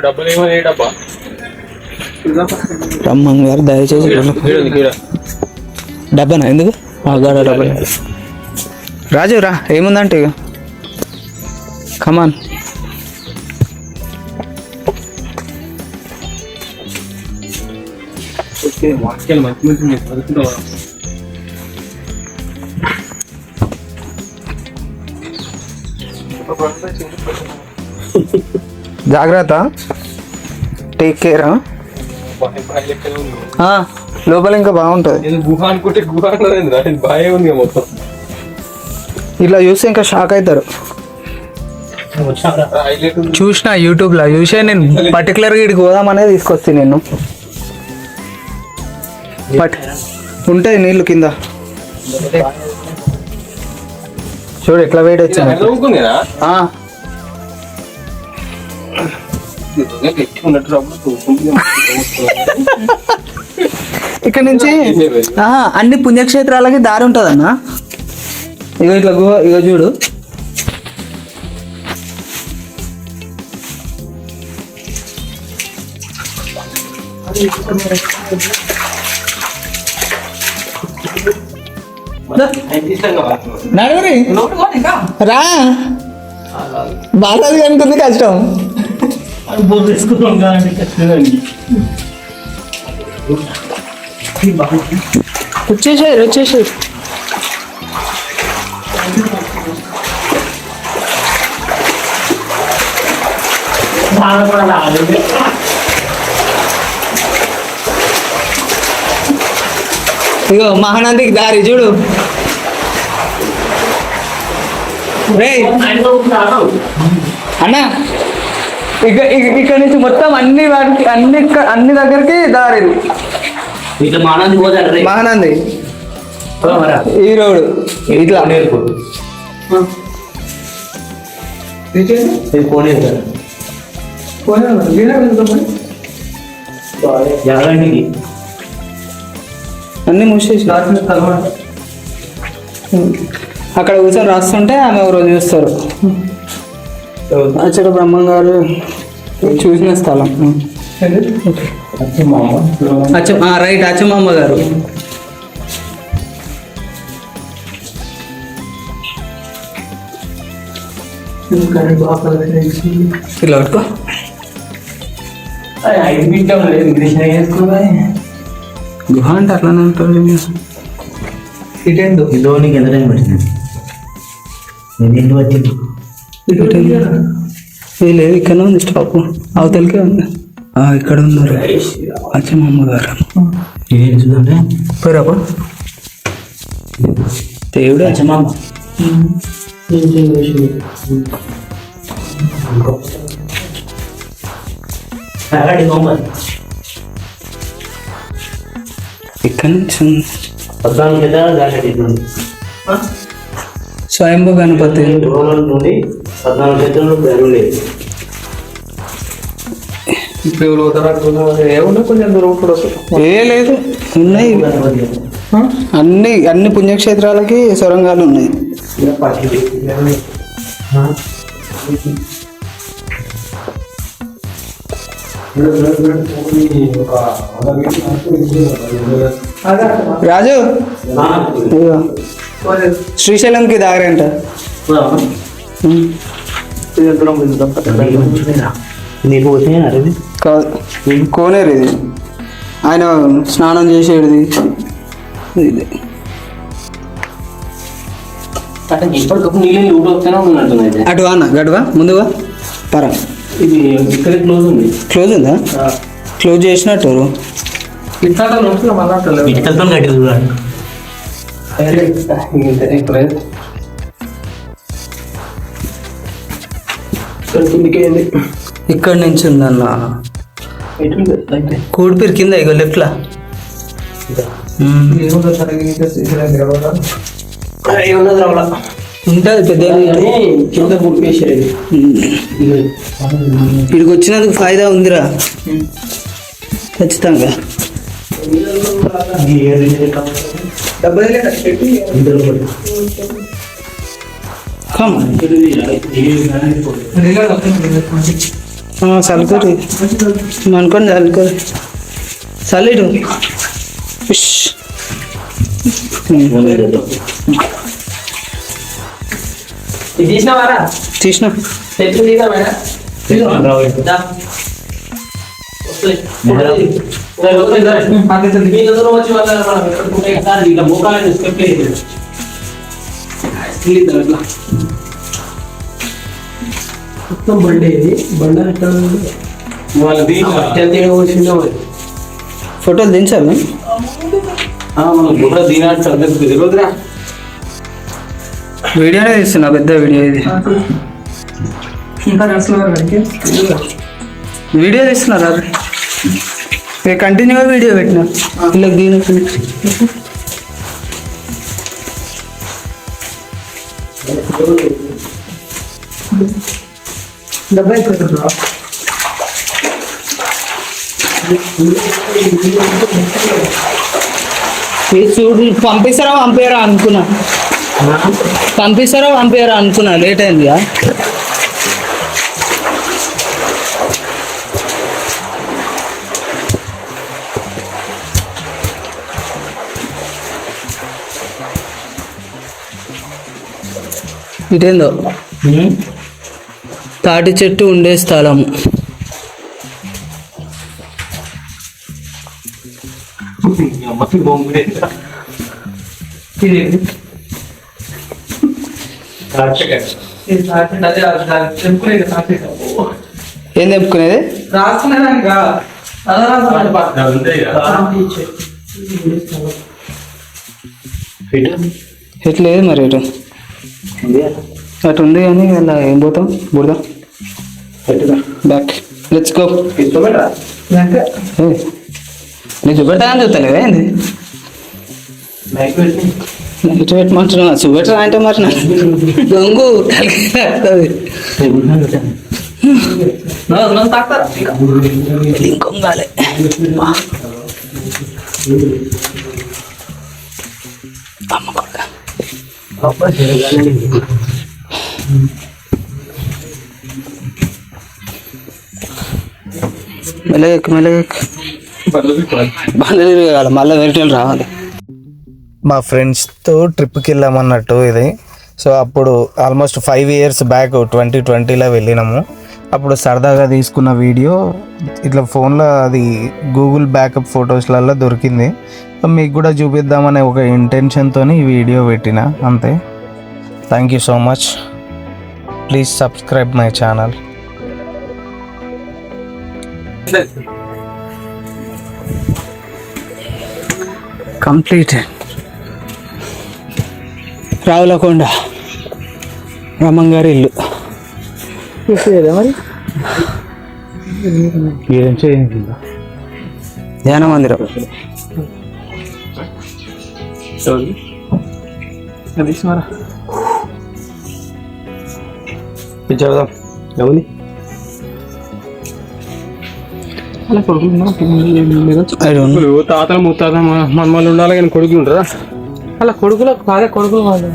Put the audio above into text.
డబ్బులు ఏమో డబ్బా? రమ్మన్ గారు దయచేసి డబ్బానా? ఎందుకు? గాడ డబ్బా. రాజు రా. ఏముందంటే ఇక కమాన్ వాక్యాలు మంచి మంచి మీరు చదువుకుంటావా? జాగ్రత్త. టేక్ కేర్ ఉంది లోపల ఇంకా బాగుంటుంది. గుహ అనుకుంటే గుహ ఉంది మొత్తం. ఇట్లా చూస్తే ఇంకా షాక్ అవుతారు చూసిన యూట్యూబ్లో చూసే నేను పర్టికులర్గా ఇక్కడికి పోదామనే తీసుకొస్తాను నేను. బట్ ఉంటాయి నీళ్ళు కింద. చూడు ఎట్లా వెయిట్ వచ్చింది. ఇక్కడ నుంచి అన్ని పుణ్యక్షేత్రాలకి దారి ఉంటుందన్న. ఇగో ఇట్లా గుహ ఇగో చూడు. నడుగురి రా. బాలాజీ అనుకుంది కష్టం. వచ్చేసారు వచ్చేసారు ఇగో మహానందికి దారి చూడు రేయ్ అన్న ఇక ఇక- ఇక్కడ నుంచి మొత్తం అన్ని వాటికి అన్ని అన్ని దగ్గరికి దారి ఇది. ఇట్లా పోతాడు మహానంది. పోదామరా? ఈ రోడ్. ఇట్లా. అన్ని మూసేసి అక్కడ కూర్చొని రాస్తుంటే ఆమె ఒక రోజు చూస్తారు. అచ్చట బ్రహ్మం గారు చూసిన స్థలం. రైట్ అచ్చమ్మ గారు. ఇలా పట్టుకో. గుహ అంటే అట్లానే ఉంటుంది ఇటెండు ధోనికి ఎంత టైం పట్టింది? నేను ఎన్ని వచ్చింది? ఇది లేదు ఇక్కడనే ఉంది స్టాప్ అవతలకే ఉంది. ఇక్కడ ఉన్నారు. అచ్చమ్మ గారు ఏం చూడండి? పేరాపా దేవుడు? అచ్చమ్మ ఇక్కడ నుంచి స్వయంభూ గణపతి. పద్నాలుగు చేతుల్లో బెరు లేదు ఇప్పుడు ఎవరు పోతారు ఏమన్నా కొంచెం దూరం కూడా ఏ లేదు ఉన్నాయి. అన్ని అన్ని పుణ్యక్షేత్రాలకి సొరంగాలు ఉన్నాయి. రాజు. శ్రీశైలంకి దాగరంట. నీకు కాదు కోనేరు ఇది. ఆయన స్నానం చేసేది ఇది అంటే అన్న గడువా ముందుగా పరా. ఇది ఇక్కడ క్లోజ్ ఉంది. క్లోజ్ ఉందా? క్లోజ్ చేసినట్టు కట్టి చూడండి ఇక్కడ నుంచి ఉందన్న. కూడిపిరి కింద ఇగో లెఫ్ట్లా ఉన్నది రావాల ఉంటుంది పెద్ద కింద ఇక్కడికి వచ్చినందుకు ఫాయిదా ఉందిరా. ఖచ్చితంగా. కమ్ చల్లుకోరి. అనుకోండి చల్లుకోరి. చల్లిడు తీసినావారా? తీసిన. వచ్చి వాళ్ళ మోకాలని స్టెప్ వేసి. ఇట్లా, ఇట్లా. మొత్తం బండి ఇది. బండ ఎక్కడ ఉంది? వాళ్ళ దీంట్లో అత్యంత వచ్చిందో మరి. ఫోటోలు దించాలి ఆ, మన బుర్ర దీనాడు అందరికి తెలియదురా వీడియోనే తీస్తున్నా పెద్ద వీడియో ఇది. వీడియో తీస్తున్నారా. కంటిన్యూగా వీడియో పెట్టిన? ఇలా దీని ఇది చూడు పంపిస్తారా పంపారా అనుకున్నా. పంపిస్తారా పంపారా అనుకున్నా లేట్ అయింది ఇదేందో తాటి చెట్టు ఉండే స్థలం. ఏం చెప్పుకునేది? ఎట్లేదు మరి ఇటు. అటు ఉంది కానీ అలా ఏం పోతాం? బుడదాం బ్యాక్ లెట్స్ గో నేను చూపెట్టా అని చూస్తలేవా ఏంది? ఇటు పెట్టమంటున్నా చూపెట్టరా అంటే మరి నా దొంగు ఇంకొంగాలే అమ్మ కొడుక. మెల్లగెక్కు మెల్లగెక్కు. మళ్ళీ వెరిటలు రావాలి. మా ఫ్రెండ్స్తో ట్రిప్కి వెళ్ళామన్నట్టు ఇది. సో అప్పుడు almost five years back twenty ట్వంటీలో వెళ్ళినాము. అప్పుడు సరదాగా తీసుకున్న వీడియో ఇట్లా ఫోన్లో అది గూగుల్ బ్యాకప్ ఫొటోస్లలో దొరికింది. మీకు కూడా చూపిద్దామనే ఒక ఇంటెన్షన్తో ఈ వీడియో పెట్టిన అంతే. Thank you so much please subscribe my channel completed Ravulakonda రమంగారి ఇల్లు. మరి ధ్యాన మందిరం. చదువుదాం ఎవరి I don't know. తాతలు ముత్తాత మనమల్ని ఉండాలి కానీ కొడుకులు ఉంటారా అలా కొడుకులకు కాదే కొడుకులు వాళ్ళు.